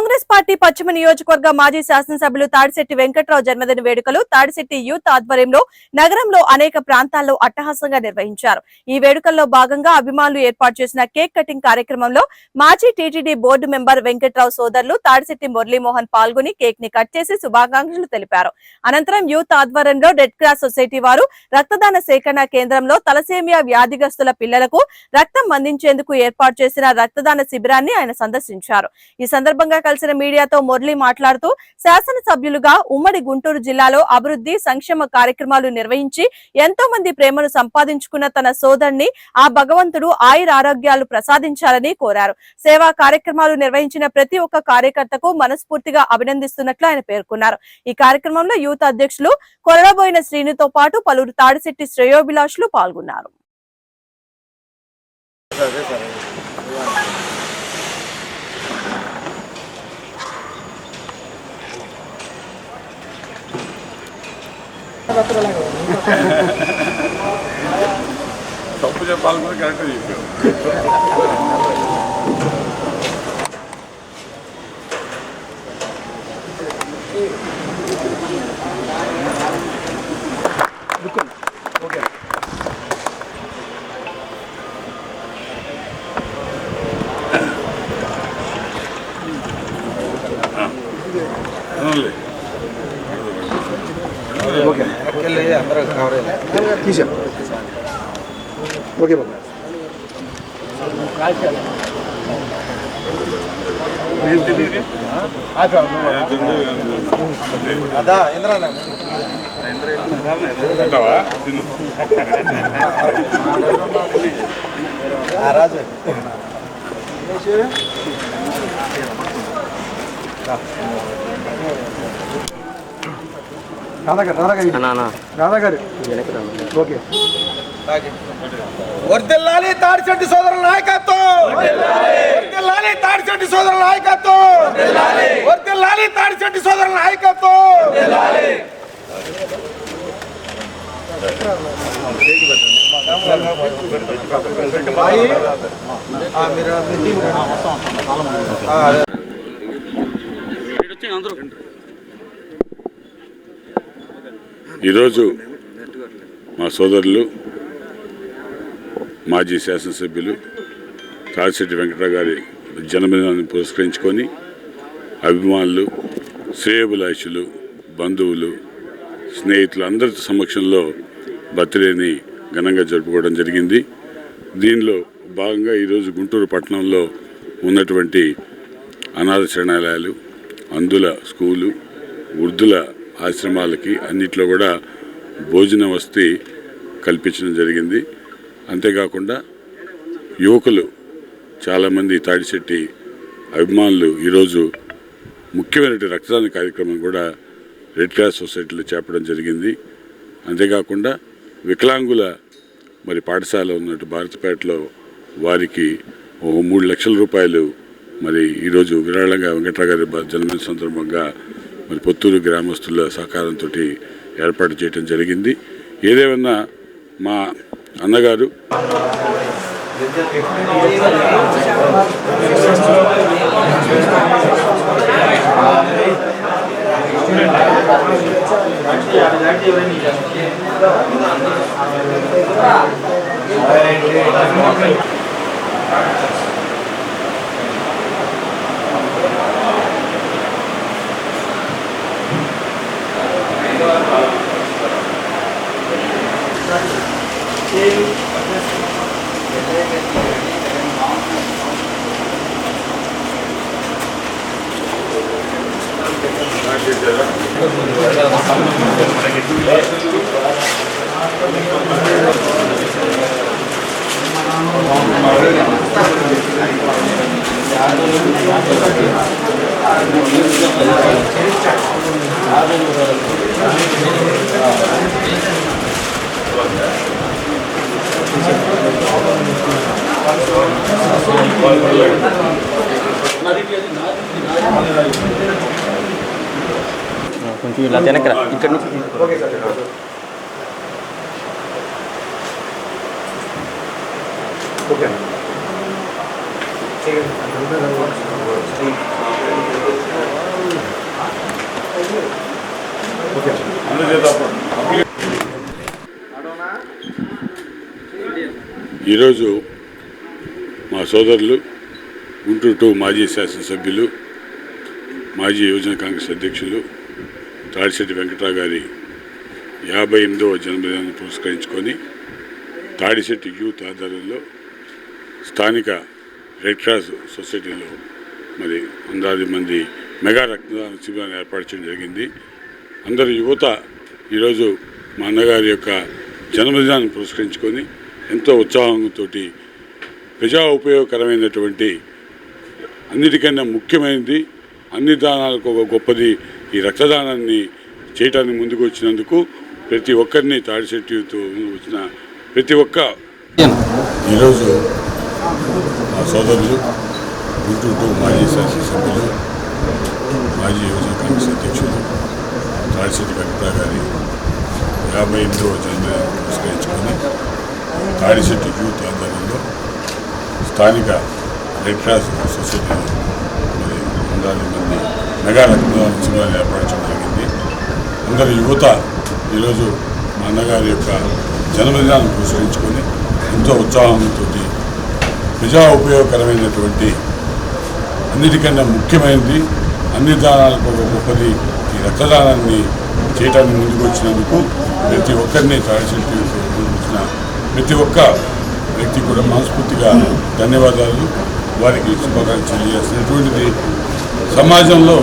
long Congress party పశ్చిమ నియోజకవర్గ మాజీ శాసనసభ్యులు తాడిశెట్టి వెంకట్రావు జన్మదిన వేడుకలు తాడిశెట్టి యూత్ ఆధ్వర్యంలో నగరంలో అనేక ప్రాంతాల్లో అట్టహాసంగా నిర్వహించారు. ఈ వేడుకల్లో భాగంగా అభిమానులు ఏర్పాటు చేసిన కేక్ కటింగ్ కార్యక్రమంలో మాజీ టీటీడీ బోర్డు మెంబర్ వెంకట్రావు సోదరులు తాడిశెట్టి మురళీమోహన్ పాల్గొని కేక్ని కట్ చేసి శుభాకాంక్షలు తెలిపారు. అనంతరం యూత్ ఆధ్వర్యంలో రెడ్ క్రాస్ సొసైటీ వారు రక్తదాన సేకరణ కేంద్రంలో తలసేమియా వ్యాధిగ్రస్తుల పిల్లలకు రక్తం అందించేందుకు ఏర్పాటు చేసిన రక్తదాన శిబిరాన్ని ఆయన సందర్శించారు. ఈ సందర్భంగా కలిసిన మీడియాతో మురళి మాట్లాడుతూ శాసనసభ్యులుగా ఉమ్మడి గుంటూరు జిల్లాలో అభివృద్ధి సంక్షేమ కార్యక్రమాలు నిర్వహించి ఎంతో మంది ప్రేమను సంపాదించుకున్న తన సోదరుని ఆ భగవంతుడు ఆయుర ఆరోగ్యాలు ప్రసాదించాలని కోరారు. సేవా కార్యక్రమాలు నిర్వహించిన ప్రతి ఒక్క కార్యకర్తకు మనస్ఫూర్తిగా అభినందిస్తున్నట్లు ఆయన పేర్కొన్నారు. ఈ కార్యక్రమంలో యూత్ అధ్యక్షులు కొరడబోయిన శ్రీనుతో పాటు పలువురు తాడిశెట్టి శ్రేయోభిలాషులు పాల్గొన్నారు. తప్పు చెప్పాలనుకుని కరెక్ట్ చెప్పావు అవునులే. कीजिए ओके बाबा ಅದಾ ಇಂದ್ರ ರಾಜು Thank you. రాధాగారు రాధాగారు రాధాగారు. ఓకే. వర్దిల్లాలి తాడిచెట్టి సోదరుల నాయకత్వం. వర్దిల్లాలి తాడిచెట్టి సోదరుల నాయకత్వం. వర్దిల్లాలి తాడిచెట్టి సోదరుల నాయకత్వం. ఈరోజు మా సోదరులు మాజీ శాసనసభ్యులు రాజశెట్టి వెంకటరావు గారి జన్మదినాన్ని పురస్కరించుకొని అభిమానులు శ్రేయభిలాషులు బంధువులు స్నేహితులు అందరి సమక్షంలో బర్త్డేని ఘనంగా జరుపుకోవడం జరిగింది. దీనిలో భాగంగా ఈరోజు గుంటూరు పట్టణంలో ఉన్నటువంటి అనాథ శరణాలయాలు అందుల స్కూలు వృద్ధుల ఆశ్రమాలకి అన్నిట్లో కూడా భోజన వసతి కల్పించడం జరిగింది. అంతేకాకుండా యువకులు చాలామంది తాడిశెట్టి అభిమానులు ఈరోజు ముఖ్యమైన రక్తదాన కార్యక్రమం కూడా రెడ్ క్రాస్ సొసైటీలో చేపడం జరిగింది. అంతేకాకుండా వికలాంగుల మరి పాఠశాల ఉన్నట్టు భారతపేటలో వారికి ఓ మూడు లక్షల రూపాయలు మరి ఈరోజు విరాళంగా వెంకట్రావు గారి జన్మదిన సందర్భంగా మరి పొత్తూరు గ్రామస్తుల సహకారంతో ఏర్పాటు చేయడం జరిగింది. ఏదేమన్నా మా అన్నగారు కొంచెం ఇలా వెనకరా ఇక్కడ నుంచి ఓకే ఈరోజు సోదరులు గుంటూరు టూ మాజీ శాసనసభ్యులు మాజీ యువజన కాంగ్రెస్ అధ్యక్షులు తాడిశెట్టి వెంకట్రావు గారి యాభై ఎనిమిదవ జన్మదినాన్ని పురస్కరించుకొని తాడిశెట్టి యూత్ ఆధ్వర్యంలో స్థానిక రెడ్ క్రాస్ సొసైటీలో మరి వందలాది మంది మెగా రక్తదాన శిబిరాన్ని ఏర్పాటు చేయడం జరిగింది. అందరు యువత ఈరోజు మా అన్నగారి యొక్క జన్మదినాన్ని పురస్కరించుకొని ఎంతో ఉత్సాహంతో ప్రజా ఉపయోగకరమైనటువంటి అన్నిటికన్నా ముఖ్యమైనది అన్ని దానాలకు ఒక గొప్పది ఈ రక్తదానాన్ని చేయటానికి ముందుకు వచ్చినందుకు ప్రతి ఒక్కరిని తాడిశెట్టితో వచ్చిన ప్రతి ఒక్క ఈరోజు మా సోదరులు గుంటూరు మాజీ శాసన సభ్యులు మాజీ యువజన కాంగ్రెస్ అధ్యక్షులు తాడిశెట్టి వెంకటరావు గారి యాభై ఎనిమిదవ జన్మ పురస్కరించుకొని తాడిశెట్టి యూత్ ఆధ్వర్యంలో స్థానిక రెడ్ క్రాస్ సొసైటీ మరి వందలాది మంది మెగా రక్తదాన శిబిరాన్ని జరిగింది. అందరు యువత ఈరోజు మా అన్నగారి యొక్క జన్మదినాన్ని పురస్కరించుకొని ఎంతో ఉత్సాహంతో ప్రజా ఉపయోగకరమైనటువంటి అన్నిటికన్నా ముఖ్యమైనది అన్ని దానాలకు ఒక గొప్పది ఈ రక్తదానాన్ని చేయటానికి ముందుకు వచ్చినందుకు ప్రతి ఒక్కరిని తయారు వచ్చిన ప్రతి ఒక్క వ్యక్తి కూడా మనస్ఫూర్తిగా ధన్యవాదాలు. వారికి శుభాకాంక్షలు తెలియజేస్తున్నటువంటిది సమాజంలో